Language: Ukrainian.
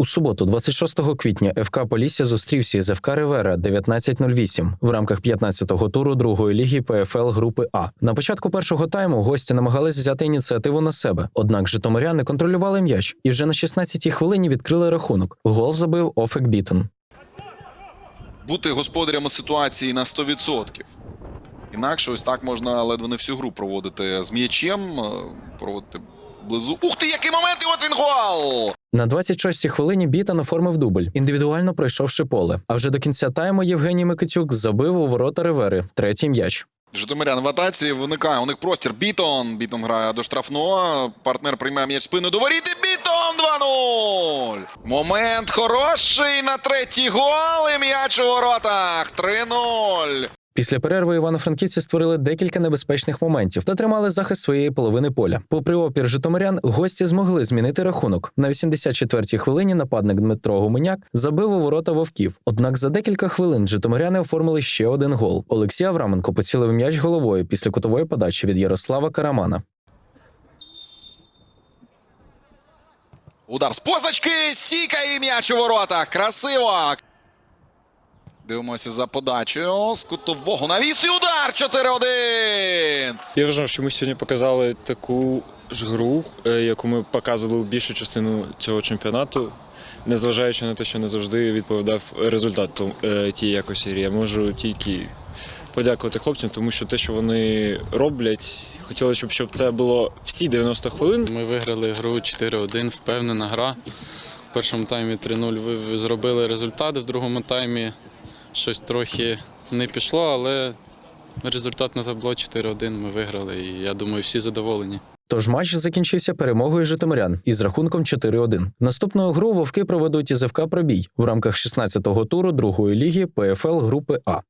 У суботу, 26 квітня, ФК Полісся зустрівся з ФК Ривера 19.08 в рамках 15-го туру другої ліги ПФЛ групи А. На початку першого тайму гості намагались взяти ініціативу на себе. Однак житомиряни контролювали м'яч і вже на 16-й хвилині відкрили рахунок. Гол забив Офек Бітен. бути господарями ситуації на 100%. Інакше ось так можна ледве не всю гру проводити з м'ячем, проводити близу. Ух ти, який момент! І от він гол! На 26-й хвилині Бітен оформив дубль, індивідуально пройшовши поле. А вже до кінця тайму Євгеній Микитюк забив у ворота Ривери третій м'яч. Житомирян в атаці виникає у них простір. Бітон. Бітон грає до штрафного. Партнер приймає м'яч спину до воріт. і Бітон 2-0. Момент хороший на третій гол. І м'яч у воротах. 3-0. Після перерви івано-франківці створили декілька небезпечних моментів та тримали захист своєї половини поля. Попри опір житомирян, гості змогли змінити рахунок. На 84-й хвилині нападник Дмитро Гуменяк забив у ворота вовків. Однак за декілька хвилин житомиряни оформили ще один гол. Олексій Авраменко поцілив м'яч головою після кутової подачі від Ярослава Карамана. Удар з позначки. Стійка і м'яч у воротах. Красиво. Дивимося за подачею. З кутового навіс і удар 4-1. Я вважаю, що ми сьогодні показали таку ж гру, е, яку ми показували у більшу частину цього чемпіонату, незважаючи на те, що не завжди відповідав результат е, тієї якості гри. Я можу тільки подякувати хлопцям, тому що те, що вони роблять, хотілося, щоб, щоб це було всі 90 хвилин. Ми виграли гру 4-1, впевнена гра. В першому таймі 3-0 ви ви зробили результат, в другому таймі щось трохи не пішло, але результат на табло 4-1 ми виграли. І я думаю, всі задоволені. Тож матч закінчився перемогою житомирян із рахунком 4-1. Наступну гру вовки проведуть із ФК Пробій в рамках 16-го туру другої ліги ПФЛ групи А.